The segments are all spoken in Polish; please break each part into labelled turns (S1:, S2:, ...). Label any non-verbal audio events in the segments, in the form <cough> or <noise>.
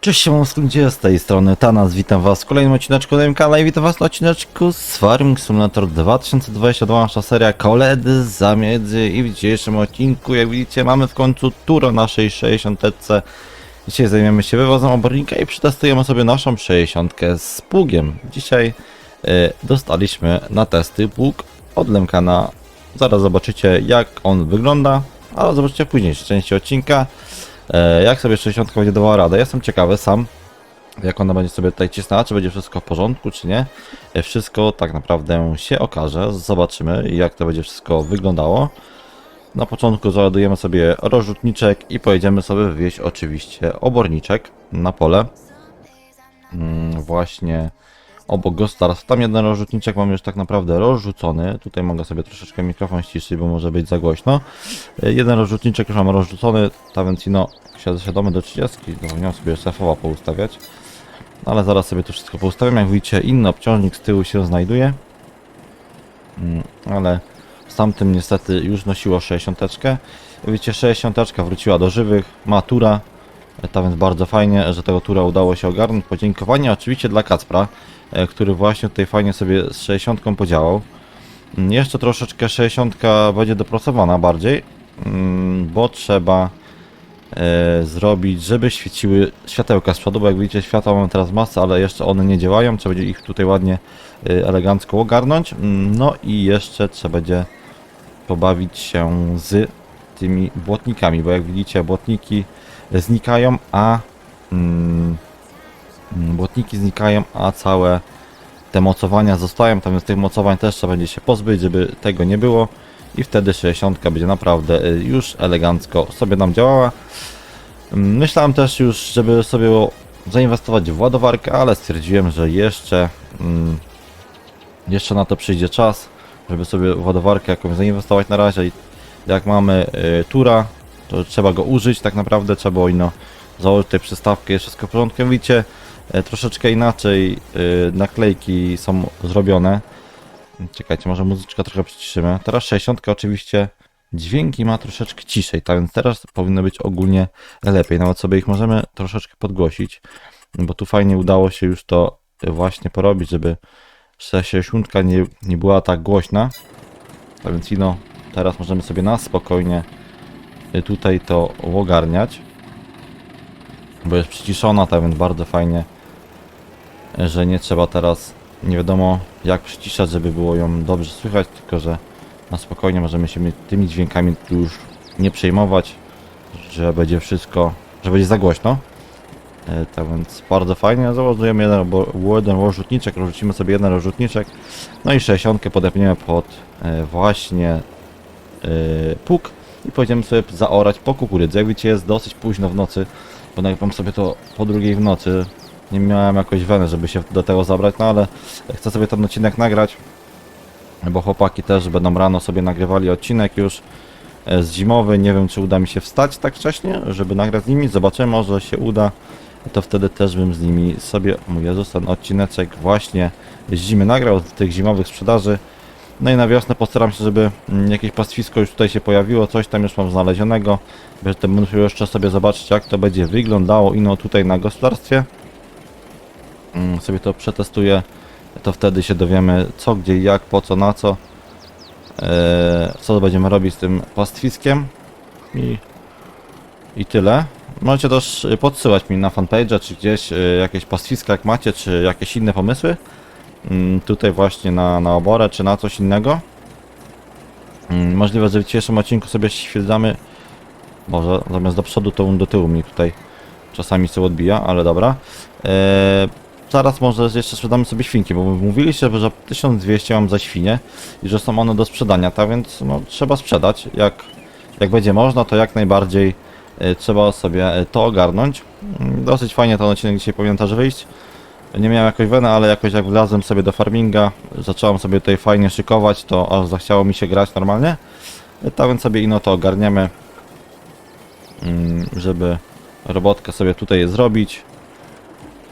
S1: Cześć, siemonskie, z tej strony Tanas, witam was w kolejnym odcineczku na moim kanale i witam was na odcineczku z Farming Simulator 2022, nasza seria Koledzy Zamiedzy i w dzisiejszym odcinku, jak widzicie, mamy w końcu turę naszej 60 -tce. Dzisiaj zajmiemy się wywozem obornika i przetestujemy sobie naszą 60 z pługiem. Dzisiaj y, dostaliśmy na testy pług od Lemkana, zaraz zobaczycie jak on wygląda, ale zobaczycie w późniejszej części odcinka. E, jak sobie 60 będzie dawała radę. Jestem ciekawy sam, jak ona będzie sobie tutaj cisnęła, czy będzie wszystko w porządku, czy nie. E, Wszystko tak naprawdę się okaże. Zobaczymy, jak to będzie wszystko wyglądało. Na początku załadujemy sobie rozrzutniczek i pojedziemy sobie wywieźć oczywiście oborniczek na pole. Mm, właśnie obok gospodarstwa. Tam jeden rozrzutniczek mam już tak naprawdę rozrzucony. Tutaj mogę sobie troszeczkę mikrofon ściszyć, bo może być za głośno. E, Jeden rozrzutniczek już mam rozrzucony, tak więc no, siadamy do 30. Zapomniałem sobie SF-owa poustawiać. No, ale zaraz sobie to wszystko poustawiam. Jak widzicie, inny obciążnik z tyłu się znajduje. Mm, Ale z tamtym niestety już nosiło 60. Widzicie, 60 wróciła do żywych, ma tura. E, Tak więc bardzo fajnie, że tego tura udało się ogarnąć. Podziękowanie oczywiście dla Kacpra, który właśnie tutaj fajnie sobie z 60 podziałał. Mm, Jeszcze troszeczkę 60 będzie dopracowana bardziej, mm, bo trzeba e, zrobić, żeby świeciły światełka z przodu, bo jak widzicie światła mamy teraz masę, ale jeszcze one nie działają, trzeba będzie ich tutaj ładnie, e, elegancko ogarnąć. Mm, No i jeszcze trzeba będzie pobawić się z tymi błotnikami, bo jak widzicie błotniki znikają, a mm, błotniki znikają, a całe te mocowania zostają, tam z tych mocowań też trzeba będzie się pozbyć, żeby tego nie było i wtedy 60 będzie naprawdę y, już elegancko sobie nam działała. Mm, Myślałem też już, żeby sobie zainwestować w ładowarkę, ale stwierdziłem, że jeszcze mm, jeszcze na to przyjdzie czas, żeby sobie ładowarkę jakąś zainwestować na razie jak mamy y, tura, to trzeba go użyć tak naprawdę, trzeba ino założyć tutaj przystawkę, jest wszystko w porządku. Widzicie, troszeczkę inaczej y, naklejki są zrobione. Czekajcie, może muzyczkę trochę przyciszymy. Teraz 60 oczywiście dźwięki ma troszeczkę ciszej, tak więc teraz powinno być ogólnie lepiej. Nawet sobie ich możemy troszeczkę podgłosić, bo tu fajnie udało się już to właśnie porobić, żeby 60 nie, nie była tak głośna. Tak więc ino, teraz możemy sobie na spokojnie y, tutaj to ogarniać. Bo jest przyciszona, tak więc bardzo fajnie, że nie trzeba teraz nie wiadomo jak przyciszać, żeby było ją dobrze słychać, tylko że na spokojnie możemy się tymi dźwiękami tu już nie przejmować, że będzie wszystko, że będzie za głośno. E, Tak więc bardzo fajnie, załadujemy jeden, jeden rozrzutniczek, rozrzucimy sobie jeden rozrzutniczek, no i 60 podepniemy pod e, właśnie e, puk i pojedziemy sobie zaorać po kukurydzy. Jak widzicie jest dosyć późno w nocy, bo nagrywam sobie to po drugiej w nocy. Nie miałem jakoś weny, żeby się do tego zabrać, no ale chcę sobie ten odcinek nagrać, bo chłopaki też będą rano sobie nagrywali odcinek już e, z zimowy. Nie wiem, czy uda mi się wstać tak wcześnie, żeby nagrać z nimi. Zobaczymy, może się uda. To wtedy też bym z nimi sobie, mój Jezus, ten odcineczek właśnie z zimy nagrał, z tych zimowych sprzedaży. No i na wiosnę postaram się, żeby mm, jakieś pastwisko już tutaj się pojawiło, coś tam już mam znalezionego. Będę musiał jeszcze sobie zobaczyć, jak to będzie wyglądało ino tutaj na gospodarstwie. Mm, Sobie to przetestuję, to wtedy się dowiemy co, gdzie, jak, po co, na co. Eee, co będziemy robić z tym pastwiskiem. I, i tyle. Możecie też podsyłać mi na fanpage, czy gdzieś y, jakieś pastwiska jak macie, czy jakieś inne pomysły. Mm, Tutaj właśnie na, na oborę, czy na coś innego. Mm, Możliwe, że w dzisiejszym odcinku sobie świetlamy. Może zamiast do przodu, to do tyłu mi tutaj czasami się odbija, ale dobra. Eee, zaraz może jeszcze sprzedamy sobie świnki, bo mówiliście, że 1200 mam za świnie i że są one do sprzedania, tak więc no, trzeba sprzedać. Jak, jak będzie można, to jak najbardziej e, trzeba sobie e, to ogarnąć. Mm, Dosyć fajnie ten odcinek dzisiaj powinien też wyjść. Nie miałem jakoś weny, ale jakoś jak wlazłem sobie do farminga, zacząłem sobie tutaj fajnie szykować, to aż zachciało mi się grać normalnie. E, Tak więc sobie ino to ogarniemy, mm, żeby robotkę sobie tutaj zrobić.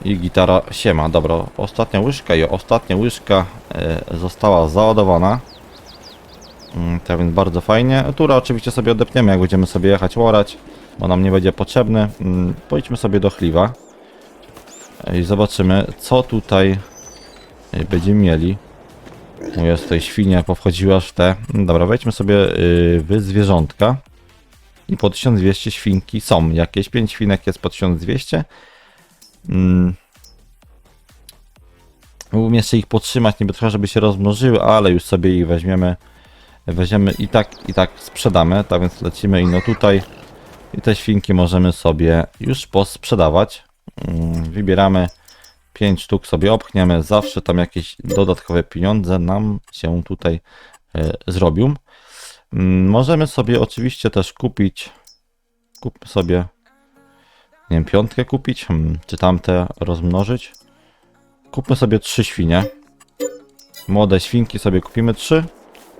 S1: I gitara siema. Dobra, ostatnia łyżka i ostatnia łyżka e, została załadowana. Tak więc bardzo fajnie. Tura oczywiście sobie odepniemy, jak będziemy sobie jechać łorać, bo nam nie będzie potrzebny. Mm, Pojdźmy sobie do chliwa. i zobaczymy, co tutaj y, będziemy mieli. Jest tutaj świnia, powchodziła w te. Dobra, wejdźmy sobie y, w zwierzątka. I po 1200 świnki są. Jakieś 5 świnek jest po 1200. Mm. Mógłbym jeszcze ich podtrzymać, niby trochę, żeby się rozmnożyły, ale już sobie ich weźmiemy. Weźmiemy i tak, i tak sprzedamy. Tak więc lecimy ino tutaj. I te świnki możemy sobie już posprzedawać. Mm, Wybieramy 5 sztuk sobie opchniemy. Zawsze tam jakieś dodatkowe pieniądze nam się tutaj e, zrobią. Mm, Możemy sobie oczywiście też kupić. Kupmy sobie. Nie wiem, piątkę kupić, hmm, czy tamte rozmnożyć. Kupmy sobie trzy świnie. Młode świnki sobie kupimy trzy.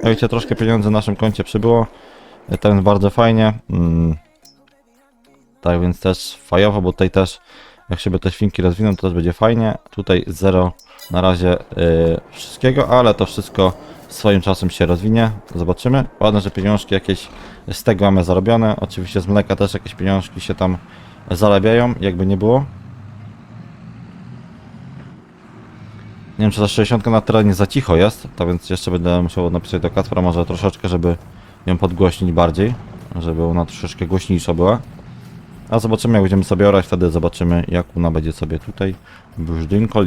S1: Jak wiecie, troszkę pieniędzy na naszym koncie przybyło. Jest bardzo fajnie. Mm. Tak więc też fajowo, bo tutaj też jak się te świnki rozwiną, to też będzie fajnie. Tutaj zero na razie yy, wszystkiego, ale to wszystko swoim czasem się rozwinie. Zobaczymy. Ładne, że pieniążki jakieś z tego mamy zarobione. Oczywiście z mleka też jakieś pieniążki się tam zarabiają, jakby nie było. Nie wiem, czy ta 60 na terenie za cicho jest, tak więc jeszcze będę musiał napisać do Kacpra może troszeczkę, żeby ją podgłośnić bardziej, żeby ona troszeczkę głośniejsza była. A zobaczymy, jak będziemy sobie orać, wtedy zobaczymy, jak ona będzie sobie tutaj brzdynko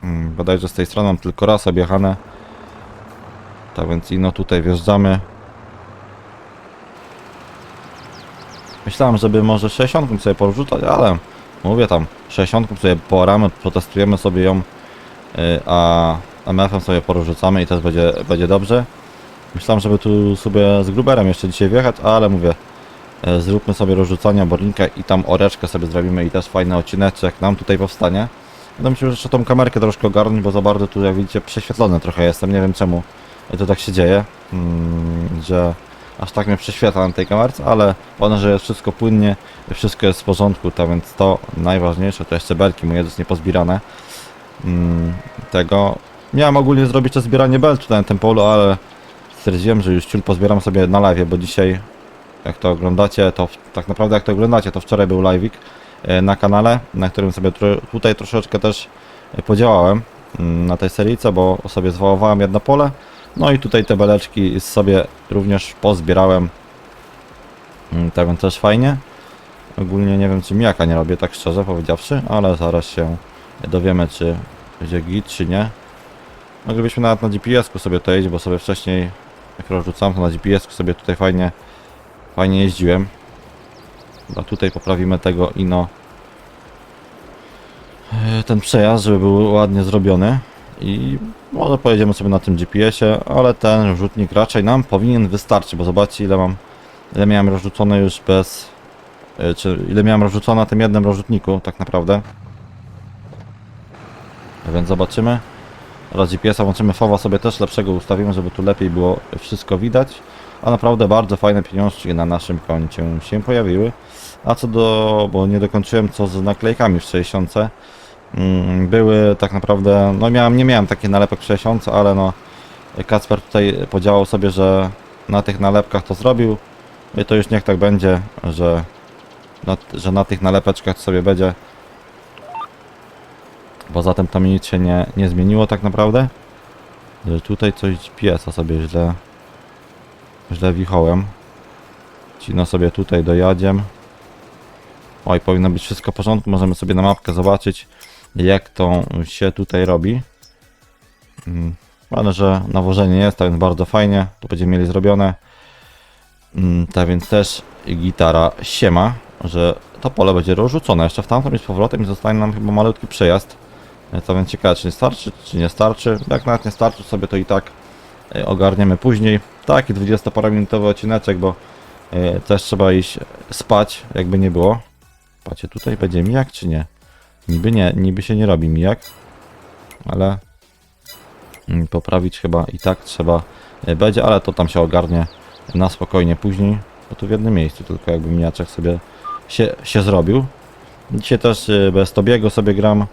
S1: Hmm, bodajże z tej strony mam tylko raz objechane. Tak więc ino tutaj wjeżdżamy. Myślałem, żeby może 60 sobie porzucać, ale mówię tam, 60 sobie poramy, protestujemy sobie ją, y, a MF-em sobie porzucamy i też będzie, będzie dobrze. Myślałem, żeby tu sobie z Gruberem jeszcze dzisiaj wjechać, ale mówię, e, zróbmy sobie rozrzucanie obornika i tam oreczkę sobie zrobimy i też fajny odcineczek nam tutaj powstanie. Będę musiał jeszcze tą kamerkę troszkę ogarnąć, bo za bardzo tu jak widzicie prześwietlony trochę jestem, nie wiem czemu to tak się dzieje, mm, że aż tak mnie prześwietla na tej kamerce, ale ważne, że jest wszystko płynnie, wszystko jest w porządku, tak więc to najważniejsze, to jeszcze belki moje jest niepozbierane mm, tego. Miałem ogólnie zrobić to zbieranie tutaj na tym polu, ale stwierdziłem, że już ciul pozbieram sobie na live, bo dzisiaj jak to oglądacie, to tak naprawdę jak to oglądacie, to wczoraj był live'ik e, na kanale, na którym sobie tutaj troszeczkę też e, podziałałem mm, na tej seryjce, bo sobie zwołowałem jedno pole, no i tutaj te beleczki sobie również pozbierałem, Mm, tak więc też fajnie. Ogólnie nie wiem czy mijaka nie robię, tak szczerze powiedziawszy, ale zaraz się dowiemy czy będzie git czy nie. Moglibyśmy nawet na GPS-ku sobie to jeździć, bo sobie wcześniej jak rozrzucam to na GPS-ku sobie tutaj fajnie fajnie jeździłem. Chyba tutaj poprawimy tego ino e, ten przejazd, żeby był ładnie zrobiony i może pojedziemy sobie na tym GPS-ie, ale ten rzutnik raczej nam powinien wystarczyć, bo zobaczcie ile mam ile miałem rozrzucone już bez e, czy ile miałem rozrzucone na tym jednym rozrzutniku tak naprawdę. Więc zobaczymy. Teraz GPS-a włączymy FOWA sobie też lepszego ustawimy, żeby tu lepiej było wszystko widać. A naprawdę bardzo fajne pieniążki na naszym koncie się pojawiły. A co do, bo nie dokończyłem co z naklejkami w 60. Mm, Były tak naprawdę, no miałem, nie miałem takich nalepek 60, ale no Kacper tutaj podziałał sobie, że na tych nalepkach to zrobił. I to już niech tak będzie, że na, że na tych nalepeczkach sobie będzie. Poza tym to mi nic się nie, nie zmieniło tak naprawdę. Że tutaj coś GPS-a sobie źle źle wichołem. Cino sobie tutaj dojadziem. Oj, powinno być wszystko w porządku. Możemy sobie na mapkę zobaczyć, jak to się tutaj robi. Mm, Ładne, że nawożenie jest, tak więc bardzo fajnie. To będziemy mieli zrobione. Mm, Tak więc też gitara siema, że to pole będzie rozrzucone jeszcze w tamtą i z powrotem i zostanie nam chyba malutki przejazd. E, To więc ciekawe, czy nie starczy, czy nie starczy. Jak nawet nie starczy, sobie to i tak e, ogarniemy później. Taki 20-parominutowy odcineczek, bo e, też trzeba iść spać, jakby nie było. Patrzcie, tutaj będzie mijak, czy nie? Niby nie, niby się nie robi mijak, ale mm, poprawić chyba i tak trzeba e, będzie, ale to tam się ogarnie na spokojnie później, bo tu w jednym miejscu tylko jakby mijaczek sobie się, się zrobił. Dzisiaj też e, bez Tobiego sobie gram,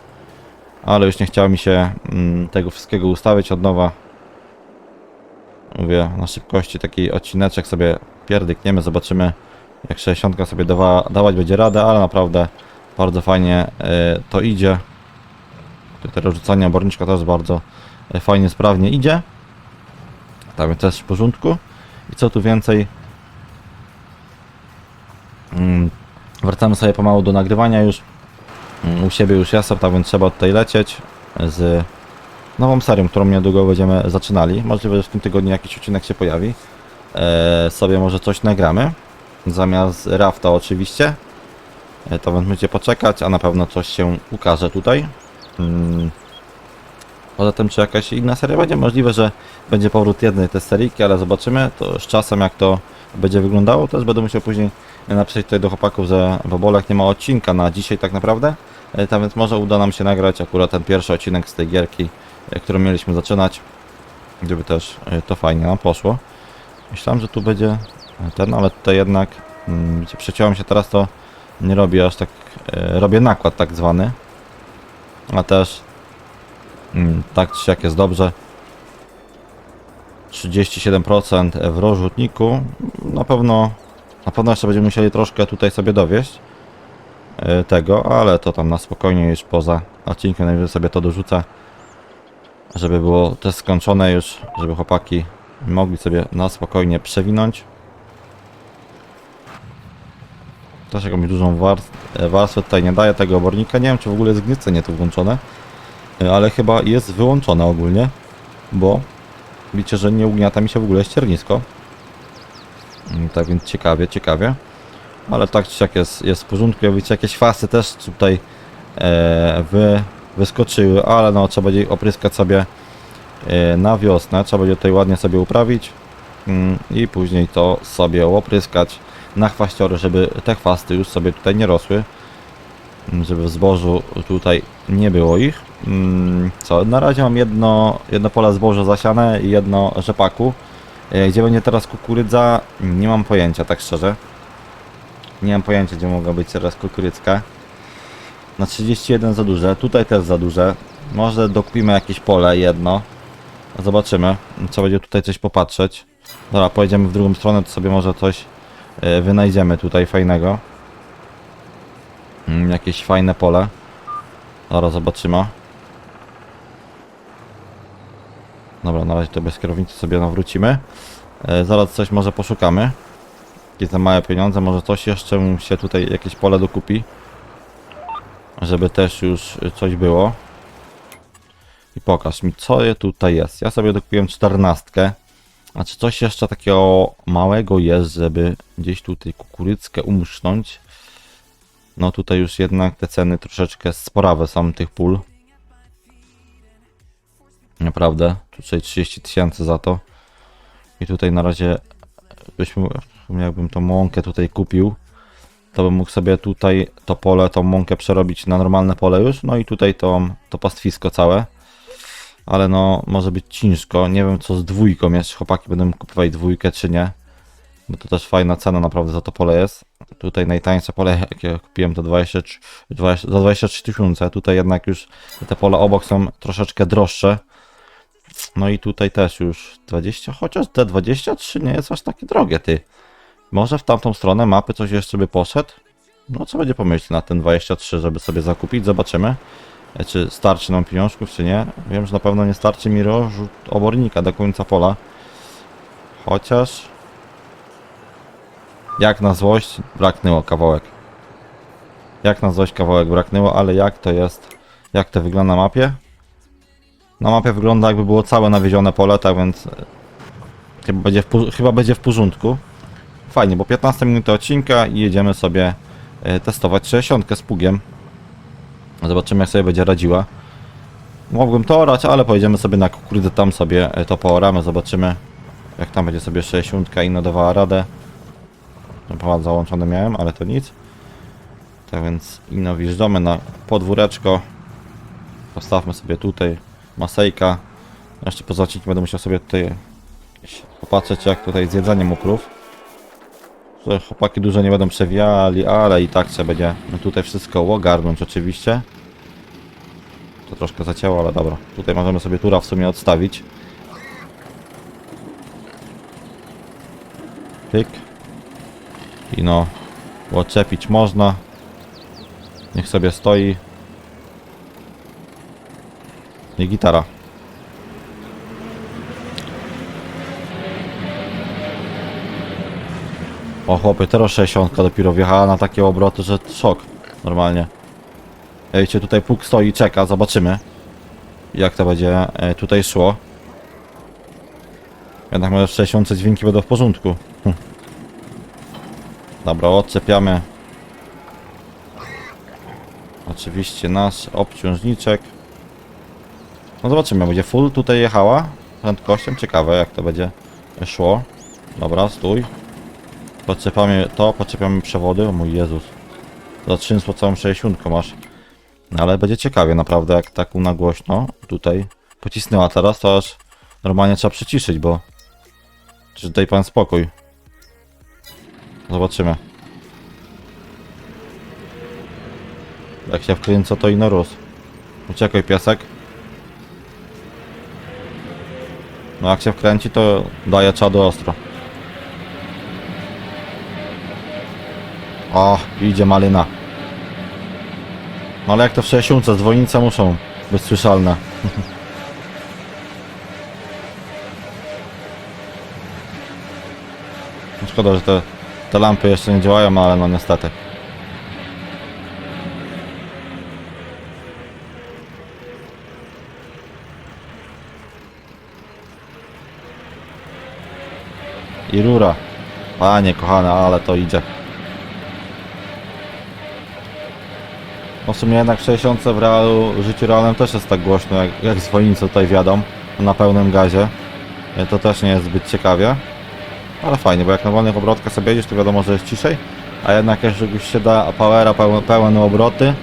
S1: ale już nie chciało mi się mm, tego wszystkiego ustawić od nowa. Mówię, na szybkości taki odcineczek sobie pierdykniemy, zobaczymy jak 60 sobie dawa, dawać będzie radę, ale naprawdę Bardzo fajnie e, to idzie. Tutaj rozrzucanie oborniczka też bardzo e, fajnie, sprawnie idzie. Więc też w porządku. I co tu więcej? Mm, Wracamy sobie pomału do nagrywania już. Mm, U siebie już jestem, tak więc trzeba tutaj lecieć z nową serią, którą niedługo będziemy zaczynali. Możliwe, że w tym tygodniu jakiś odcinek się pojawi. E, sobie może coś nagramy. Zamiast rafta oczywiście. E, to więc poczekać, a na pewno coś się ukaże tutaj. Mm. Poza tym, czy jakaś inna seria będzie? Możliwe, że będzie powrót jednej tej seryjki, ale zobaczymy. To z czasem, jak to będzie wyglądało. Też będę musiał później napisać tutaj do chłopaków, że w obolach nie ma odcinka na dzisiaj tak naprawdę. E, Tak więc może uda nam się nagrać akurat ten pierwszy odcinek z tej gierki, e, którą mieliśmy zaczynać. Gdyby też e, to fajnie nam poszło. Myślałem, że tu będzie ten, ale tutaj jednak mm, gdzie przeciąłem się teraz, to nie robię aż tak, e, robię nakład tak zwany. A też mm, tak czy siak jest dobrze. 37% w rozrzutniku. Na pewno, na pewno jeszcze będziemy musieli troszkę tutaj sobie dowieść e, tego, ale to tam na spokojnie już poza odcinkiem najwyżej sobie to dorzucę, żeby było też skończone już, żeby chłopaki mogli sobie na spokojnie przewinąć. Też jakąś dużą warstwę, warstwę tutaj nie daje tego obornika. Nie wiem, czy w ogóle jest gniecenie tu włączone, e, ale chyba jest wyłączone ogólnie, bo widzicie, że nie ugniata mi się w ogóle ściernisko. Mm, Tak więc ciekawie, ciekawie. Ale tak czy siak jest, jest w porządku. Jak widzicie, jakieś fasy też tutaj e, wy, wyskoczyły, ale no trzeba będzie opryskać sobie e, na wiosnę. Trzeba będzie tutaj ładnie sobie uprawić mm, i później to sobie opryskać na chwaściory, żeby te chwasty już sobie tutaj nie rosły. Mm, Żeby w zbożu tutaj nie było ich. Mm, Co, na razie mam jedno, jedno pole zboża zasiane i jedno rzepaku. E, Gdzie będzie teraz kukurydza? Nie mam pojęcia, tak szczerze. Nie mam pojęcia, gdzie mogła być teraz kukurydzka. Na 31 za duże, tutaj też za duże. Może dokupimy jakieś pole, jedno. Zobaczymy. Trzeba będzie tutaj coś popatrzeć. Dobra, pojedziemy w drugą stronę, to sobie może coś wynajdziemy tutaj fajnego. Mm, Jakieś fajne pole. Zaraz zobaczymy. Dobra, na razie to bez kierownicy sobie nawrócimy. E, zaraz coś może poszukamy. Jakieś za małe pieniądze, może coś jeszcze mu się tutaj, jakieś pole dokupi. Żeby też już coś było. I pokaż mi, co je tutaj jest. Ja sobie dokupiłem czternastkę. A czy coś jeszcze takiego małego jest, żeby gdzieś tutaj kukurydzkę umusznąć? No tutaj już jednak te ceny troszeczkę sporawe są tych pól. Naprawdę, tutaj 30 tysięcy za to. I tutaj na razie byśmy, jakbym tą mąkę tutaj kupił, to bym mógł sobie tutaj to pole, tą mąkę przerobić na normalne pole już, no i tutaj to, to pastwisko całe. Ale no, może być ciężko, nie wiem co z dwójką jest, chłopaki będą kupować dwójkę czy nie. Bo to też fajna cena naprawdę za to pole jest. Tutaj najtańsze pole, jakie kupiłem to 23, 20, za 23 tysiące. Tutaj jednak już te pola obok są troszeczkę droższe. No i tutaj też już 20, chociaż te 23 nie jest aż takie drogie, ty. Może w tamtą stronę mapy coś jeszcze by poszedł? No co będzie pomyśleć na ten 23, żeby sobie zakupić, zobaczymy. E, Czy starczy nam pieniążków, czy nie. Wiem, że na pewno nie starczy mi rozrzut obornika do końca pola. Chociaż... Jak na złość braknęło kawałek. Jak na złość kawałek braknęło, ale jak to jest... Jak to wygląda na mapie? Na mapie wygląda jakby było całe nawiezione pole, tak więc... e, Chyba będzie w, chyba będzie w porządku. Fajnie, bo 15 minuty odcinka i jedziemy sobie e, testować 60 z pugiem. Zobaczymy jak sobie będzie radziła. Mogłem to orać, ale pojedziemy sobie na kukurydzę, tam sobie e, to pooramy, zobaczymy jak tam będzie sobie 60 i dawała radę. No, Pomad załączony miałem, ale to nic. Tak więc ino wjeżdżamy na podwóreczko. Postawmy sobie tutaj masejka. Jeszcze poza odcinkiem będę musiał sobie tutaj popatrzeć jak tutaj z jedzeniem ukrów. Że chłopaki dużo nie będą przewijali, ale i tak trzeba będzie tutaj wszystko ogarnąć oczywiście. To troszkę zacięło, ale dobra. Tutaj możemy sobie tura w sumie odstawić. Pyk. I no, odczepić można. Niech sobie stoi. I gitara. O chłopie, teraz 60 dopiero wjechała na takie obroty, że szok. Normalnie. Ejcie, tutaj puk stoi i czeka, zobaczymy. Jak to będzie e, tutaj szło. Jednak może w 60 dźwięki będą w porządku. Hm. Dobra, odczepiamy. Oczywiście nasz obciążniczek. No zobaczymy, będzie full tutaj jechała prędkością. Ciekawe jak to będzie szło. Dobra, stój. Podczepiamy to, podczepiamy przewody. O mój Jezus. Zatrzymsło całą 60 masz. No ale będzie ciekawie naprawdę, jak tak na głośno tutaj pocisnęła teraz, to aż normalnie trzeba przyciszyć, bo czy daj pan spokój. Zobaczymy. Jak się wkręca, to ino rósł. Uciekaj piesek. No jak się wkręci, to daje czadu ostro. O, idzie malina. No ale jak to w 60, dzwonice muszą być słyszalne. <laughs> Szkoda, że te, te lampy jeszcze nie działają, ale no niestety. I rura. Panie kochane, ale to idzie. No w sumie jednak w 60 w realu, życiu realnym też jest tak głośno, jak, jak dzwonnice tutaj wiadą na pełnym gazie. E, To też nie jest zbyt ciekawie. Ale fajnie, bo jak na wolnych obrotkach sobie jedziesz, to wiadomo, że jest ciszej. A jednak jak już się da powera pełne, obroty,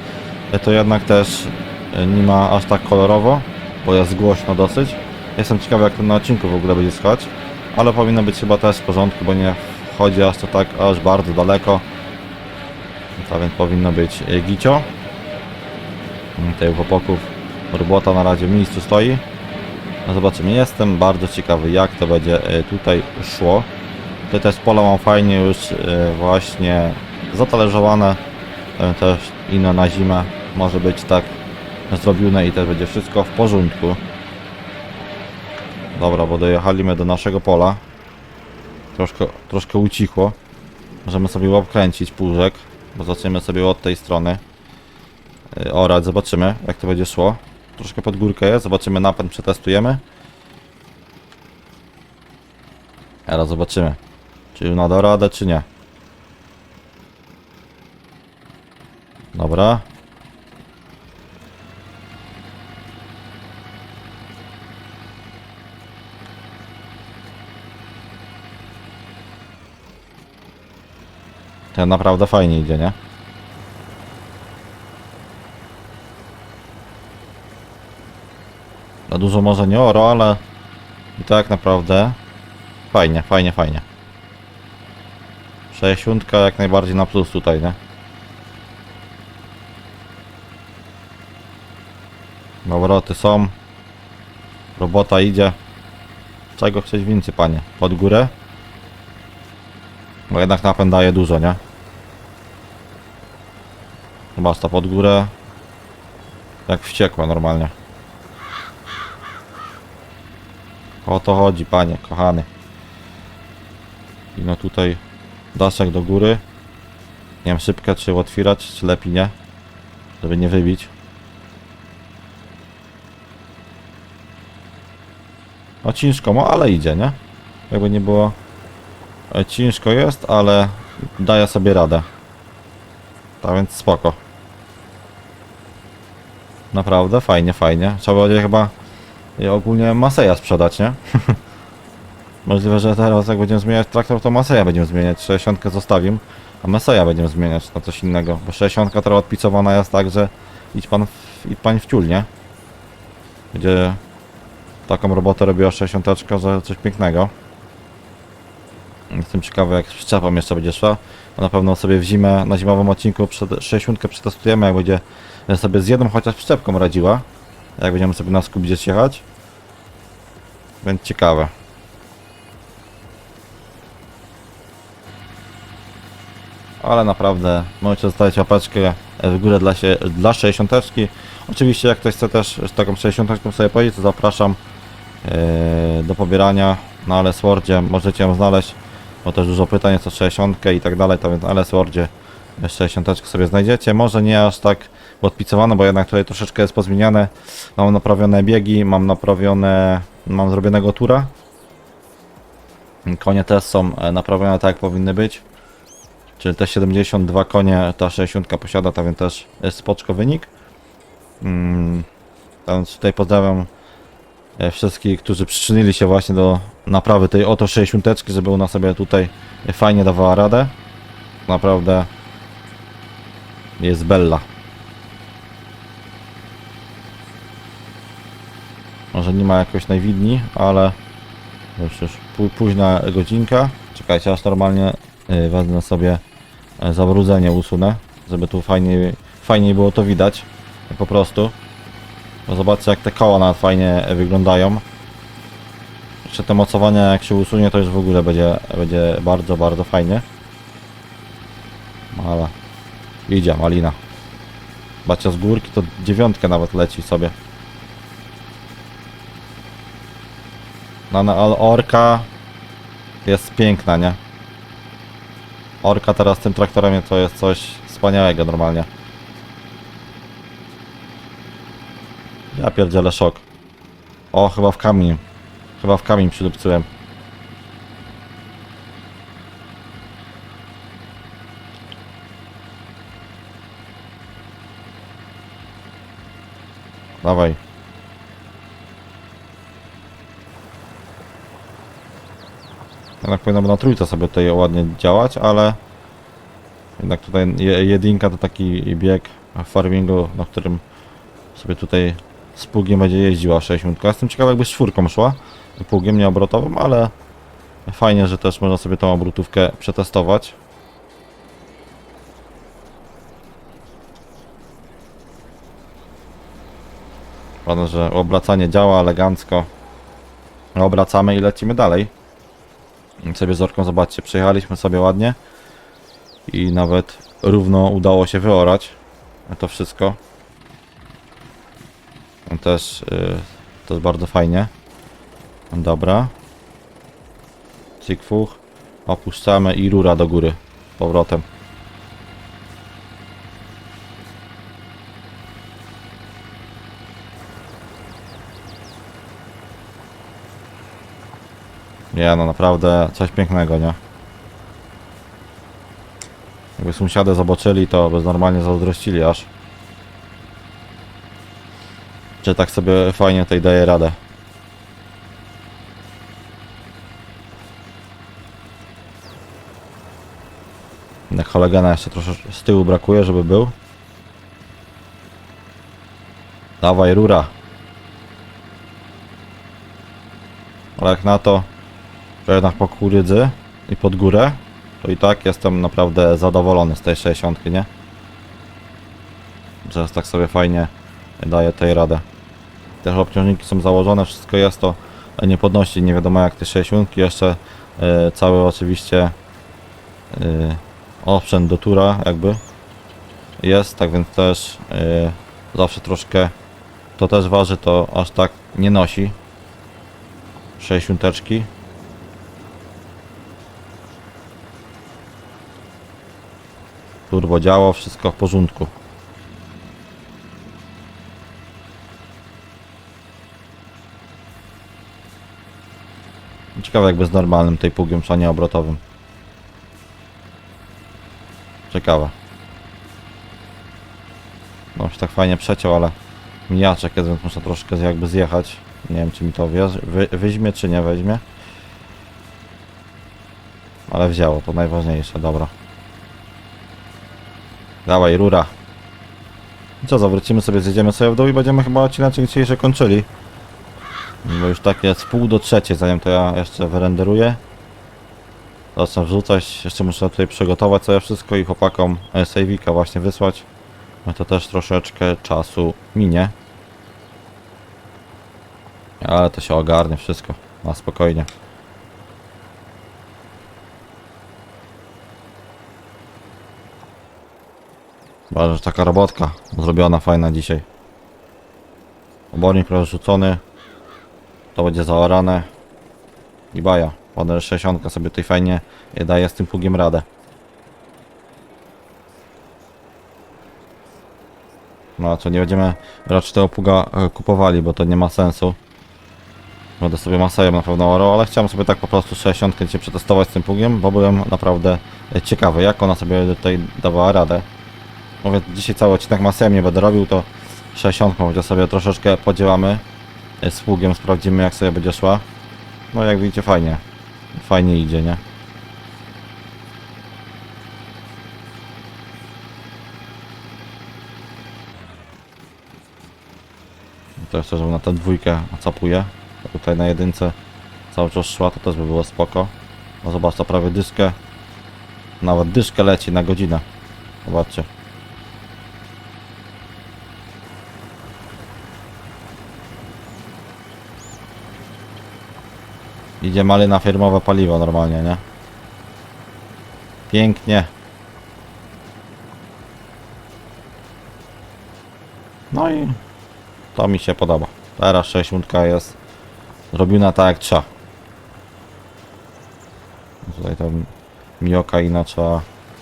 S1: e, to jednak też e, nie ma aż tak kolorowo, bo jest głośno dosyć. Jestem ciekawy jak to na odcinku w ogóle będzie słychać, ale powinno być chyba też w porządku, bo nie wchodzi aż to tak aż bardzo daleko. A więc powinno być gicio. Mm, u chłopaków robota na razie w miejscu stoi. No zobaczymy, jestem bardzo ciekawy jak to będzie e, tutaj szło. Tutaj też pola mam fajnie już e, właśnie zatalerzowane. E, Też ino na zimę może być tak zrobione i też będzie wszystko w porządku. Dobra, bo dojechaliśmy do naszego pola. Troszkę, troszkę ucichło. Możemy sobie obkręcić półrzek, bo zaczniemy sobie od tej strony orać, zobaczymy jak to będzie szło. Troszkę pod górkę jest, zobaczymy napęd, przetestujemy. Teraz zobaczymy, czy nada radę, czy nie. Dobra. Ten naprawdę fajnie idzie, nie? Dużo może nie oro, ale i tak naprawdę fajnie, fajnie, fajnie. 60 jak najbardziej na plus tutaj, nie? Obroty są. Robota idzie. Czego chcieć więcej, panie? Pod górę? Bo jednak napęd daje dużo, nie? Basta pod górę. Jak wściekła normalnie. O to chodzi, panie, kochany. I no tutaj daszek do góry. Nie wiem, szybkę czy otwierać, czy lepiej nie. Żeby nie wybić. No ciężko, no ale idzie, nie? Jakby nie było... e, Ciężko jest, ale daje sobie radę. Tak więc spoko. Naprawdę, fajnie, fajnie. Trzeba będzie chyba i ogólnie Maseja sprzedać, nie? <laughs> Możliwe, że teraz jak będziemy zmieniać traktor, to Maseja będziemy zmieniać. 60 zostawim, a Maseja będziemy zmieniać na coś innego. Bo 60 teraz odpicowana jest tak, że idź pan w, idź pan w ciul, nie? Będzie taką robotę robiła 60, że coś pięknego. Jestem ciekawy jak przyczepą jeszcze będzie szła. Na pewno sobie w zimę, na zimowym odcinku przed 60 przetestujemy, jak będzie sobie z jedną chociaż przyczepką radziła. Jak będziemy sobie na skup gdzieś jechać. Będzie ciekawe. ale naprawdę możecie zostawić łapeczkę w górę dla, się, dla 60. Oczywiście jak ktoś chce też taką 60 sobie powiedzieć, to zapraszam e, do pobierania na LS Wordzie, możecie ją znaleźć, bo też dużo pytań jest o 60 i tak dalej, to więc na LS Wordzie 60 sobie znajdziecie, może nie aż tak odpicowane, bo jednak tutaj troszeczkę jest pozmieniane, mam naprawione biegi, mam naprawione, mam zrobionego tura, konie też są e, naprawione tak jak powinny być, czyli te 72 konie ta 60 posiada, to więc też jest spoczko wynik. Mm, a więc tutaj pozdrawiam e, wszystkich, którzy przyczynili się właśnie do naprawy tej oto 60, żeby ona sobie tutaj fajnie dawała radę. Naprawdę jest bella. Może nie ma jakoś najwidni, ale już już pó- późna godzinka. Czekajcie, aż normalnie y, wezmę sobie e, zabrudzenie usunę, żeby tu fajniej, fajniej było to widać. Po prostu. Bo zobaczcie jak te koła nawet fajnie wyglądają. Jeszcze te mocowania jak się usunie to już w ogóle będzie, będzie bardzo, bardzo fajnie. Ale idzie malina. Bacia z górki to dziewiątkę nawet leci sobie. No, no orka jest piękna, nie? Orka teraz tym traktorem to jest coś wspaniałego normalnie. Ja pierdzielę szok. O, chyba w kamień. Chyba w kamień przydupcyłem. Dawaj. Jednak powinno by na trójce sobie tutaj ładnie działać, ale jednak tutaj je- jedynka to taki bieg farmingu, na którym sobie tutaj z pługiem będzie jeździła 60. Jestem ciekawy jakby z czwórką szła, pługiem nieobrotowym, ale fajnie, że też można sobie tą obrotówkę przetestować. Ładne, że obracanie działa elegancko. Obracamy i lecimy dalej. Sobie z orką zobaczcie, przejechaliśmy sobie ładnie i nawet równo udało się wyorać to wszystko. Też y, to jest bardzo fajnie. Dobra. Cykfuch. Opuszczamy i rura do góry. z Powrotem. Nie no, naprawdę coś pięknego, nie? Jakby sąsiadę zobaczyli, to by normalnie zazdrościli aż. Że tak sobie fajnie tutaj daje radę. Jak Holegana jeszcze troszkę z tyłu brakuje, żeby był. Dawaj, rura. Ale jak na to, że jednak po kurydzy i pod górę, to i tak jestem naprawdę zadowolony z tej 60, nie? Że tak sobie fajnie daje tej radę. Też obciążniki są założone, wszystko jest to nie podnosi, nie wiadomo jak te 60, jeszcze e, cały oczywiście e, osprzęt do tura jakby jest, tak więc też e, zawsze troszkę to też waży, to aż tak nie nosi 60 Turbo działo, wszystko w porządku. Ciekawe jakby z normalnym tej pługiem, czy nie obrotowym. Ciekawe. No się tak fajnie przeciął, ale mijaczek więc muszę troszkę jakby zjechać. Nie wiem czy mi to wy, weźmie czy nie weźmie. Ale wzięło, to najważniejsze, dobra. Dawaj, rura. I co, zawrócimy sobie, zjedziemy sobie w dół i będziemy chyba odcinek dzisiejszy kończyli. Bo już tak jest pół do trzeciej, zanim to ja jeszcze wyrenderuję. Zacznę wrzucać, jeszcze muszę tutaj przygotować sobie wszystko i chłopakom e, save'ika właśnie wysłać. No to też troszeczkę czasu minie. Ale to się ogarnie wszystko, na spokojnie. Bardzo taka robotka zrobiona fajna dzisiaj. Obornik rozrzucony. To będzie zaorane. I baja. Ładna 60 sobie tutaj fajnie daje z tym pługiem radę. No a co, nie będziemy raczej tego pługa e, kupowali, bo to nie ma sensu. Będę sobie masajem na pewno orał, ale chciałem sobie tak po prostu 60 dzisiaj przetestować z tym pługiem, bo byłem naprawdę e, ciekawy, jak ona sobie tutaj dawała radę. Mówię, dzisiaj cały odcinek masajem nie będę robił, to 60 będzie sobie troszeczkę podziałamy e, z pługiem, sprawdzimy jak sobie będzie szła. No jak widzicie fajnie, fajnie idzie, nie? To jeszcze, żeby na tę dwójkę capuje. Tutaj na jedynce cały czas szła, to też by było spoko. No zobacz, to prawie dyszkę. Nawet dyszkę leci na godzinę. Zobaczcie. Idzie malina firmowe paliwo normalnie, nie? Pięknie. No i to mi się podoba. Teraz 60 jest zrobiona tak jak trzeba. Tutaj to mioka ino trzeba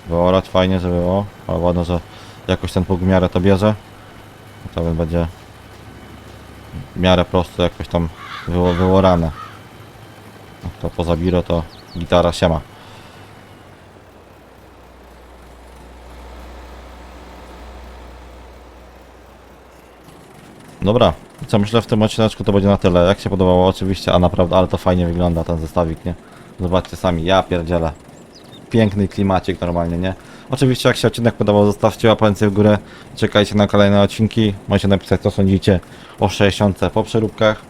S1: wyorać fajnie, żeby było. Ale ładno, że jakoś ten pług w miarę to bierze. To będzie w miarę prosto jakoś tam było wyłorane. To poza biro to gitara siema. Dobra, co myślę w tym odcineczku to będzie na tyle. Jak się podobało oczywiście, a naprawdę, ale to fajnie wygląda ten zestawik, nie? Zobaczcie sami, ja pierdzielę. Piękny klimacik normalnie, nie? Oczywiście jak się odcinek podobał, zostawcie łapęcję w górę. Czekajcie na kolejne odcinki. Możecie napisać co sądzicie o 60 po przeróbkach.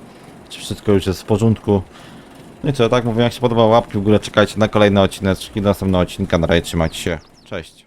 S1: Czy wszystko już jest w porządku. No i co, tak mówię, jak się podobało, łapki w górę, czekajcie na kolejne odcineczki, do następnego odcinka. Na razie trzymajcie się. Cześć.